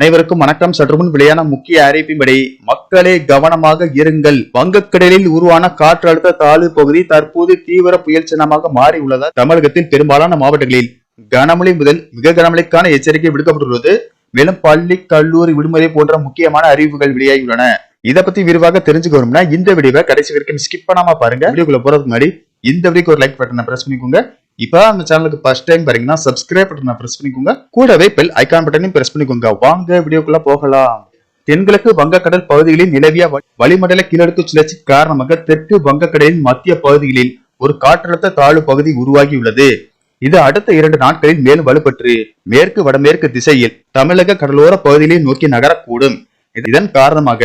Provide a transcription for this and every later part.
அனைவருக்கும் வணக்கம். சற்று முன் வெளியான முக்கிய அறிவிப்பின்படி மக்களே கவனமாக இருங்கள். வங்கக்கடலில் உருவான காற்றழுத்த தாழ்வு பகுதி தற்போது தீவிர புயல் சின்னமாக மாறி உள்ளதால் தமிழகத்தில் பெரும்பாலான மாவட்டங்களில் கனமழை முதல் மிக கனமழைக்கான எச்சரிக்கை விடுக்கப்பட்டுள்ளது. மேலும் பள்ளி கல்லூரி விடுமுறை போன்ற முக்கியமான அறிவிப்புகள் வெளியாகியுள்ளன. இதை பத்தி விரிவாக தெரிஞ்சுக்கணும்னா இந்த வீடியோவை கடைசி வரைக்கும் ஸ்கிப் பண்ணாம பாருங்க. வீடியோக்குள்ள போறதுக்கு முன்னாடி இந்த வீடியோக்கு ஒரு லைக் பட்டனை பிரஸ் பண்ணிக்கோங்க. இப்போ அந்த சேனலுக்கு ஃபர்ஸ்ட் டைம் பாருங்கன்னா சப்ஸ்கிரைப் பட்டனை ப்ரெஸ் பண்ணிக்கோங்க. கூடவே பெல் ஐகான் பட்டனையும் ப்ரெஸ் பண்ணிக்கோங்க. வாங்க வீடியோக்குள்ள போகலாம். தென்கிழக்கு வங்கக்கடல் பகுதிகளில் நிலவிய வளிமண்டல கீழடுக்கு சுழற்சி காரணமாக தெற்கு வங்கக்கடலின் மத்திய பகுதிகளில் ஒரு காற்றழுத்த தாழ்வு பகுதி உருவாகியுள்ளது. இது அடுத்த இரண்டு நாட்களில் மேலும் வலுப்பெற்று மேற்கு வடமேற்கு திசையில் தமிழக கடலோர பகுதிகளை நோக்கி நகரக்கூடும். இதன் காரணமாக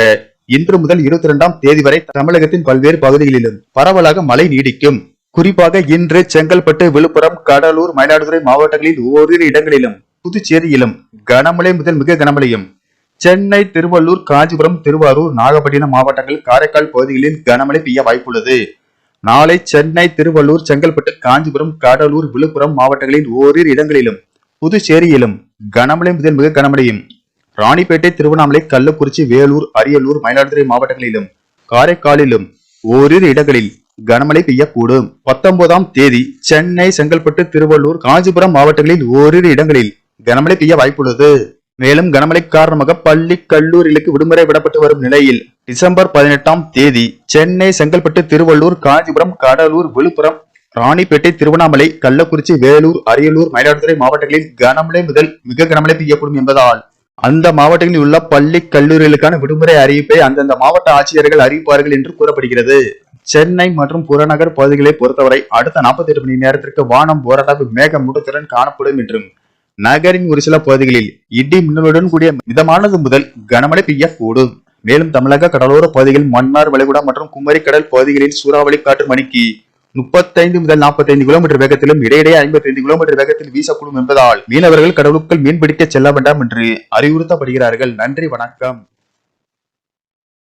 இன்று முதல் இருபத்தி இரண்டாம் தேதி வரை தமிழகத்தின் பல்வேறு பகுதிகளிலும் பரவலாக மழை நீடிக்கும். குறிப்பாக இன்று செங்கல்பட்டு விழுப்புரம் கடலூர் மயிலாடுதுறை மாவட்டங்களில் ஓரிரு இடங்களிலும் புதுச்சேரியிலும் கனமழை முதல் மிக கனமழையும். சென்னை திருவள்ளூர் காஞ்சிபுரம் திருவாரூர் நாகப்பட்டினம் மாவட்டங்கள் காரைக்கால் பகுதிகளில் கனமழை பெய்ய வாய்ப்புள்ளது. நாளை சென்னை திருவள்ளூர் செங்கல்பட்டு காஞ்சிபுரம் கடலூர் விழுப்புரம் மாவட்டங்களில் ஓரிரு இடங்களிலும் புதுச்சேரியிலும் கனமழை முதல் மிக கனமழையும். ராணிப்பேட்டை திருவண்ணாமலை கள்ளக்குறிச்சி வேலூர் அரியலூர் மயிலாடுதுறை மாவட்டங்களிலும் காரைக்காலிலும் ஓரிரு இடங்களில் கனமழை பெய்யக்கூடும். பத்தொன்பதாம் தேதி சென்னை செங்கல்பட்டு திருவள்ளூர் காஞ்சிபுரம் மாவட்டங்களில் ஓரிரு இடங்களில் கனமழை பெய்ய வாய்ப்புள்ளது. மேலும் கனமழை காரணமாக பள்ளி கல்லூரிகளுக்கு விடுமுறை விடப்பட்டு வரும் நிலையில் டிசம்பர் பதினெட்டாம் தேதி சென்னை செங்கல்பட்டு திருவள்ளூர் காஞ்சிபுரம் கடலூர் விழுப்புரம் ராணிப்பேட்டை திருவண்ணாமலை கள்ளக்குறிச்சி வேலூர் அரியலூர் மயிலாடுதுறை மாவட்டங்களில் கனமழை முதல் மிக கனமழை பெய்யக்கூடும் என்பதால் அந்த மாவட்டங்களில் உள்ள பள்ளி கல்லூரிகளுக்கான விடுமுறை அறிவிப்பை அந்தந்த மாவட்ட ஆட்சியர்கள் அறிவிப்பார்கள் என்று கூறப்படுகிறது. சென்னை மற்றும் புறநகர் பகுதிகளை பொறுத்தவரை அடுத்த 48 மணி நேரத்திற்கு வானம் ஓரளவு மேகமூட்டத்துடன் காணப்படும் என்றும் நகரின் ஒரு சில பகுதிகளில் இடி மின்னலுடன் கூடிய மிதமானது முதல் கனமழை பெய்யக்கூடும் மேலும் தமிழக கடலோர பகுதிகள் மன்னார் வளைகுடா மற்றும் குமரி கடல் பகுதிகளில் சூறாவளி காற்று மணிக்கு முப்பத்தைந்து முதல் 45 கிலோமீட்டர் வேகத்திலும் இடையிடையே 55 கிலோமீட்டர் வேகத்தில் வீசக்கூடும் என்பதால் மீனவர்கள் கடலுக்குள் மீன்பிடிக்க செல்ல வேண்டாம் என்று அறிவுறுத்தப்படுகிறார்கள். நன்றி வணக்கம்.